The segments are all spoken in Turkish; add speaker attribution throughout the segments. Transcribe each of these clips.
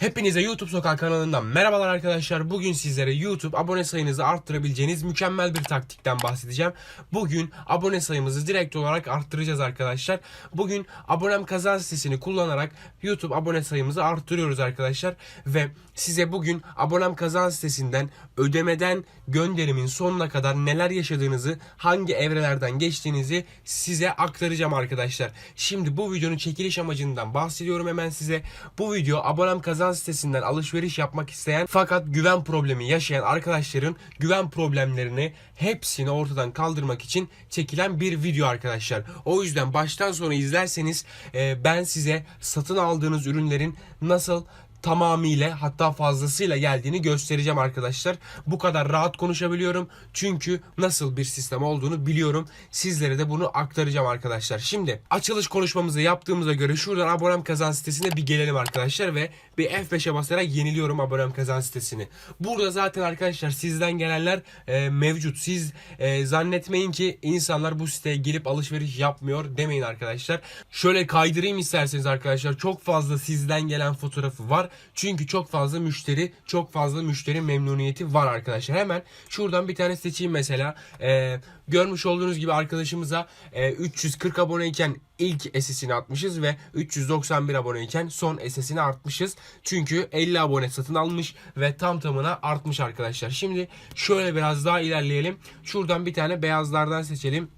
Speaker 1: Hepinize YouTube Sokak kanalından merhabalar arkadaşlar. Bugün sizlere YouTube abone sayınızı arttırabileceğiniz mükemmel bir taktikten bahsedeceğim. Bugün abone sayımızı direkt olarak arttıracağız arkadaşlar. Bugün abonem kazan sitesini kullanarak YouTube abone sayımızı arttırıyoruz arkadaşlar. Ve size bugün abonem kazan sitesinden ödemeden gönderimin sonuna kadar neler yaşadığınızı, hangi evrelerden geçtiğinizi size aktaracağım arkadaşlar. Şimdi bu videonun çekiliş amacından bahsediyorum hemen size. Bu video abonem kazan sitesinden alışveriş yapmak isteyen fakat güven problemi yaşayan arkadaşların güven problemlerini hepsini ortadan kaldırmak için çekilen bir video arkadaşlar. O yüzden baştan sona izlerseniz e, ben size satın aldığınız ürünlerin nasıl tamamıyla hatta fazlasıyla geldiğini göstereceğim arkadaşlar. Bu kadar rahat konuşabiliyorum. Çünkü nasıl bir sistem olduğunu biliyorum. Sizlere de bunu aktaracağım arkadaşlar. Şimdi açılış konuşmamızı yaptığımıza göre şuradan abonem kazan sitesine bir gelelim arkadaşlar ve bir F5'e basarak yeniliyorum abonem kazan sitesini. Burada zaten arkadaşlar sizden gelenler e, mevcut. Siz e, zannetmeyin ki insanlar bu siteye gelip alışveriş yapmıyor demeyin arkadaşlar. Şöyle kaydırayım isterseniz arkadaşlar. Çok fazla sizden gelen fotoğrafı var. Çünkü çok fazla müşteri, çok fazla müşteri memnuniyeti var arkadaşlar. Hemen şuradan bir tane seçeyim mesela. Ee, görmüş olduğunuz gibi arkadaşımıza e, 340 aboneyken ilk SS'ini atmışız ve 391 aboneyken son SS'ini artmışız. Çünkü 50 abone satın almış ve tam tamına artmış arkadaşlar. Şimdi şöyle biraz daha ilerleyelim. Şuradan bir tane beyazlardan seçelim.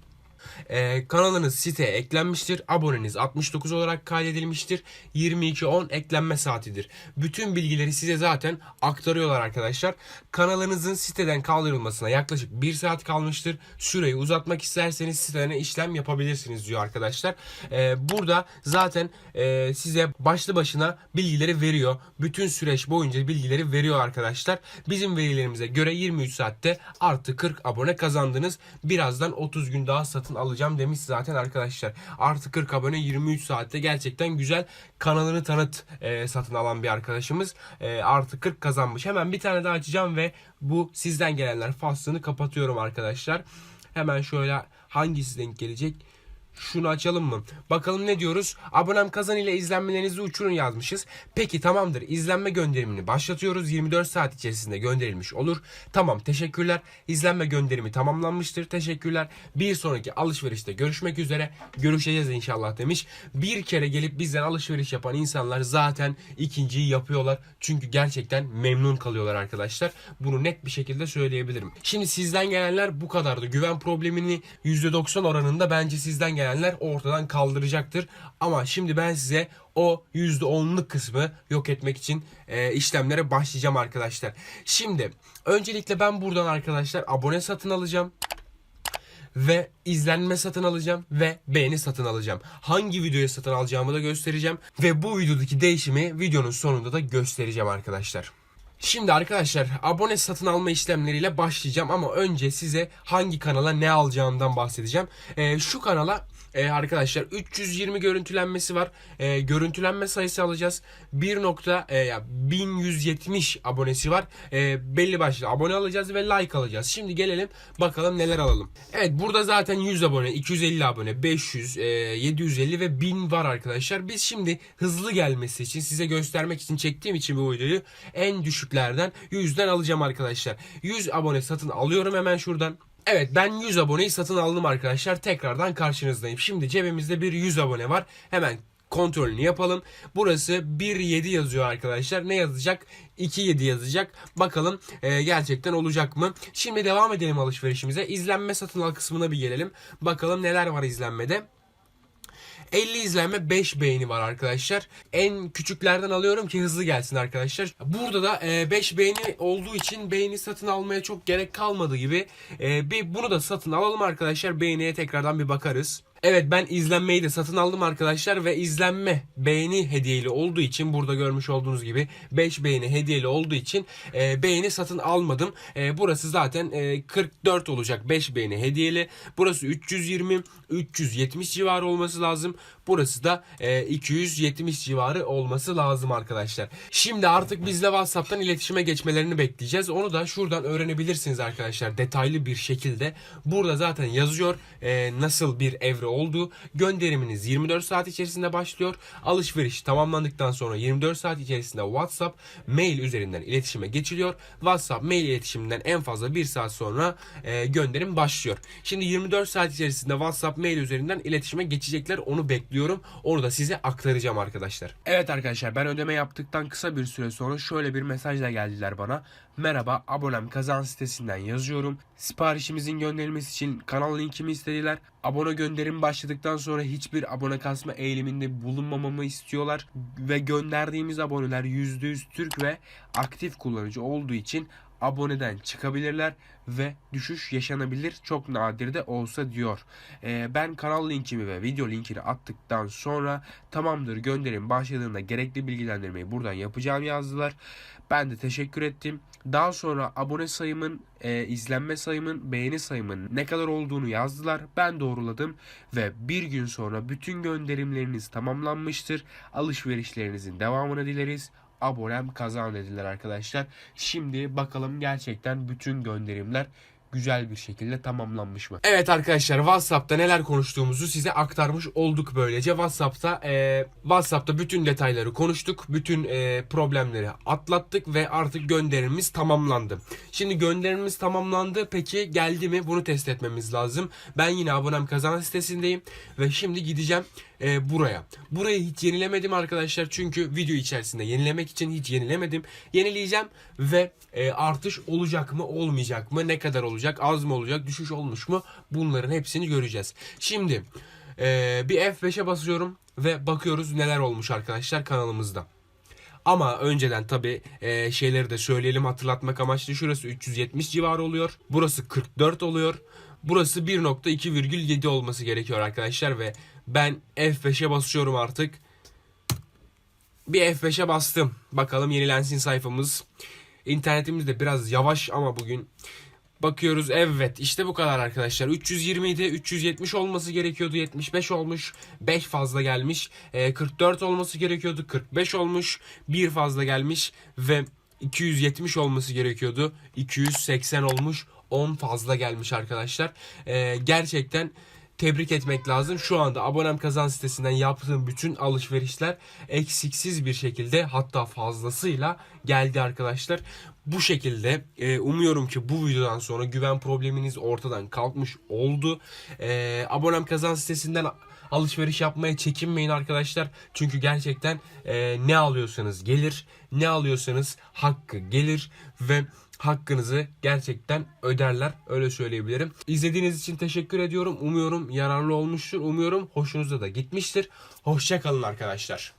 Speaker 1: Ee, kanalınız siteye eklenmiştir. Aboneniz 69 olarak kaydedilmiştir. 22.10 eklenme saatidir. Bütün bilgileri size zaten aktarıyorlar arkadaşlar. Kanalınızın siteden kaldırılmasına yaklaşık 1 saat kalmıştır. Süreyi uzatmak isterseniz siteden işlem yapabilirsiniz diyor arkadaşlar. Ee, burada zaten e, size başlı başına bilgileri veriyor. Bütün süreç boyunca bilgileri veriyor arkadaşlar. Bizim verilerimize göre 23 saatte artı 40 abone kazandınız. Birazdan 30 gün daha satın alacağım demiş zaten arkadaşlar. Artı 40 abone 23 saatte gerçekten güzel kanalını tanıt e, satın alan bir arkadaşımız. E, artı 40 kazanmış. Hemen bir tane daha açacağım ve bu sizden gelenler faslını kapatıyorum arkadaşlar. Hemen şöyle hangisi denk gelecek? Şunu açalım mı? Bakalım ne diyoruz? Abonem kazan ile izlenmelerinizi uçurun yazmışız. Peki tamamdır. İzlenme gönderimini başlatıyoruz. 24 saat içerisinde gönderilmiş olur. Tamam teşekkürler. İzlenme gönderimi tamamlanmıştır. Teşekkürler. Bir sonraki alışverişte görüşmek üzere. Görüşeceğiz inşallah demiş. Bir kere gelip bizden alışveriş yapan insanlar zaten ikinciyi yapıyorlar. Çünkü gerçekten memnun kalıyorlar arkadaşlar. Bunu net bir şekilde söyleyebilirim. Şimdi sizden gelenler bu kadardı. Güven problemini %90 oranında bence sizden gelenler ortadan kaldıracaktır. Ama şimdi ben size o %10'luk kısmı yok etmek için e, işlemlere başlayacağım arkadaşlar. Şimdi öncelikle ben buradan arkadaşlar abone satın alacağım ve izlenme satın alacağım ve beğeni satın alacağım. Hangi videoyu satın alacağımı da göstereceğim ve bu videodaki değişimi videonun sonunda da göstereceğim arkadaşlar. Şimdi arkadaşlar abone satın alma işlemleriyle başlayacağım ama önce size hangi kanala ne alacağımdan bahsedeceğim. Ee, şu kanala e, arkadaşlar 320 görüntülenmesi var. E, görüntülenme sayısı alacağız. 1. Nokta, e, ya 1170 abonesi var. E, belli başlı abone alacağız ve like alacağız. Şimdi gelelim bakalım neler alalım. Evet burada zaten 100 abone, 250 abone, 500, e, 750 ve 1000 var arkadaşlar. Biz şimdi hızlı gelmesi için size göstermek için çektiğim için bu videoyu en düşüklerden 100'den alacağım arkadaşlar. 100 abone satın alıyorum hemen şuradan. Evet ben 100 aboneyi satın aldım arkadaşlar. Tekrardan karşınızdayım. Şimdi cebimizde bir 100 abone var. Hemen kontrolünü yapalım. Burası 1.7 yazıyor arkadaşlar. Ne yazacak? 2.7 yazacak. Bakalım e, gerçekten olacak mı? Şimdi devam edelim alışverişimize. İzlenme satın al kısmına bir gelelim. Bakalım neler var izlenmede. 50 izlenme 5 beğeni var arkadaşlar. En küçüklerden alıyorum ki hızlı gelsin arkadaşlar. Burada da 5 beğeni olduğu için beğeni satın almaya çok gerek kalmadı gibi. E, bir bunu da satın alalım arkadaşlar. Beğeniye tekrardan bir bakarız. Evet ben izlenmeyi de satın aldım arkadaşlar ve izlenme beğeni hediyeli olduğu için burada görmüş olduğunuz gibi 5 beğeni hediyeli olduğu için e, beğeni satın almadım. E, burası zaten e, 44 olacak 5 beğeni hediyeli. Burası 320 370 civarı olması lazım. Burası da e, 270 civarı olması lazım arkadaşlar. Şimdi artık bizle WhatsApp'tan iletişime geçmelerini bekleyeceğiz. Onu da şuradan öğrenebilirsiniz arkadaşlar detaylı bir şekilde. Burada zaten yazıyor e, nasıl bir evre oldu. Gönderiminiz 24 saat içerisinde başlıyor. Alışveriş tamamlandıktan sonra 24 saat içerisinde WhatsApp, mail üzerinden iletişime geçiliyor. WhatsApp, mail iletişiminden en fazla 1 saat sonra e, gönderim başlıyor. Şimdi 24 saat içerisinde WhatsApp, mail üzerinden iletişime geçecekler. Onu bekliyorum. Onu da size aktaracağım arkadaşlar. Evet arkadaşlar ben ödeme yaptıktan kısa bir süre sonra şöyle bir mesajla geldiler bana. Merhaba abonem kazan sitesinden yazıyorum. Siparişimizin gönderilmesi için kanal linkimi istediler. Abone gönderim başladıktan sonra hiçbir abone kasma eğiliminde bulunmamamı istiyorlar. Ve gönderdiğimiz aboneler %100 Türk ve aktif kullanıcı olduğu için aboneden çıkabilirler ve düşüş yaşanabilir çok nadir de olsa diyor. Ee, ben kanal linkimi ve video linkini attıktan sonra tamamdır gönderim başladığında gerekli bilgilendirmeyi buradan yapacağım yazdılar. Ben de teşekkür ettim. Daha sonra abone sayımın, e, izlenme sayımın, beğeni sayımın ne kadar olduğunu yazdılar. Ben doğruladım ve bir gün sonra bütün gönderimleriniz tamamlanmıştır. Alışverişlerinizin devamını dileriz abonem kazan dediler arkadaşlar. Şimdi bakalım gerçekten bütün gönderimler güzel bir şekilde tamamlanmış mı? Evet arkadaşlar WhatsApp'ta neler konuştuğumuzu size aktarmış olduk böylece. WhatsApp'ta e, WhatsApp'ta bütün detayları konuştuk. Bütün e, problemleri atlattık ve artık gönderimimiz tamamlandı. Şimdi gönderimimiz tamamlandı. Peki geldi mi? Bunu test etmemiz lazım. Ben yine abonem kazan sitesindeyim ve şimdi gideceğim e, buraya. Burayı hiç yenilemedim arkadaşlar çünkü video içerisinde yenilemek için hiç yenilemedim. Yenileyeceğim ve e, artış olacak mı olmayacak mı ne kadar olacak az mı olacak düşüş olmuş mu bunların hepsini göreceğiz. Şimdi e, bir F5'e basıyorum ve bakıyoruz neler olmuş arkadaşlar kanalımızda. Ama önceden tabi e, şeyleri de söyleyelim hatırlatmak amaçlı. Şurası 370 civarı oluyor. Burası 44 oluyor. Burası 1.2,7 olması gerekiyor arkadaşlar ve ben F5'e basıyorum artık. Bir F5'e bastım. Bakalım yenilensin sayfamız. İnternetimiz de biraz yavaş ama bugün Bakıyoruz evet işte bu kadar arkadaşlar. 320 idi 370 olması gerekiyordu 75 olmuş 5 fazla gelmiş. Ee, 44 olması gerekiyordu 45 olmuş 1 fazla gelmiş ve 270 olması gerekiyordu 280 olmuş 10 fazla gelmiş arkadaşlar. Ee, gerçekten tebrik etmek lazım. Şu anda abonem kazan sitesinden yaptığım bütün alışverişler eksiksiz bir şekilde hatta fazlasıyla geldi arkadaşlar. Bu şekilde e, umuyorum ki bu videodan sonra güven probleminiz ortadan kalkmış oldu. E, abonem kazan sitesinden alışveriş yapmaya çekinmeyin arkadaşlar. Çünkü gerçekten e, ne alıyorsanız gelir, ne alıyorsanız hakkı gelir ve hakkınızı gerçekten öderler. Öyle söyleyebilirim. İzlediğiniz için teşekkür ediyorum. Umuyorum yararlı olmuştur. Umuyorum hoşunuza da gitmiştir. Hoşça kalın arkadaşlar.